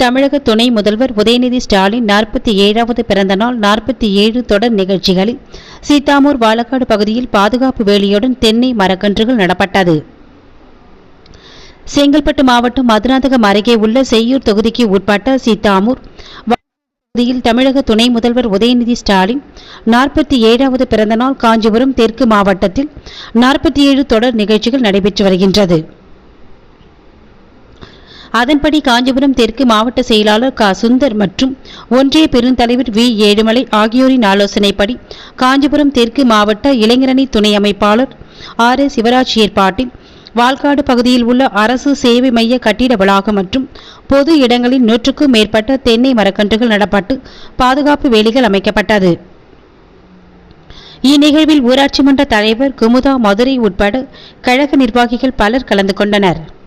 தமிழக துணை முதல்வர் உதயநிதி ஸ்டாலின் நாற்பத்தி ஏழாவது பிறந்த நாள் நாற்பத்தி ஏழு தொடர் நிகழ்ச்சிகளில் சீத்தாமூர் வாழக்காடு பகுதியில் பாதுகாப்பு வேலியுடன் தென்னை மரக்கன்றுகள் நடப்பட்டது. செங்கல்பட்டு மாவட்டம் மதுராந்தகம் அருகே உள்ள செய்யூர் தொகுதிக்கு உட்பட்ட சீத்தாமூர் பகுதியில் தமிழக துணை முதல்வர் உதயநிதி ஸ்டாலின் நாற்பத்தி ஏழாவது பிறந்தநாள் காஞ்சிபுரம் தெற்கு மாவட்டத்தில் நாற்பத்தி ஏழு தொடர் நிகழ்ச்சிகள் நடைபெற்று வருகின்றது. அதன்படி காஞ்சிபுரம் தெற்கு மாவட்ட செயலாளர் க. சுந்தர் மற்றும் ஒன்றிய பெருந்தலைவர் வி. ஏழுமலை ஆகியோரின் ஆலோசனைப்படி காஞ்சிபுரம் தெற்கு மாவட்ட இளைஞரணி துணை அமைப்பாளர் ஆர். எஸ். சிவராஜ் ஏற்பாட்டில் வால்காடு பகுதியில் உள்ள அரசு சேவை மைய கட்டிட வளாகம் மற்றும் பொது இடங்களில் நூற்றுக்கும் மேற்பட்ட தென்னை மரக்கன்றுகள் நடப்பட்டு பாதுகாப்பு வேலிகள் அமைக்கப்பட்டது. இந்நிகழ்வில் ஊராட்சி மன்ற தலைவர் குமுதா மதுரை உட்பட கழக நிர்வாகிகள் பலர் கலந்து கொண்டனர்.